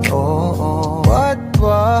Oo, at ba?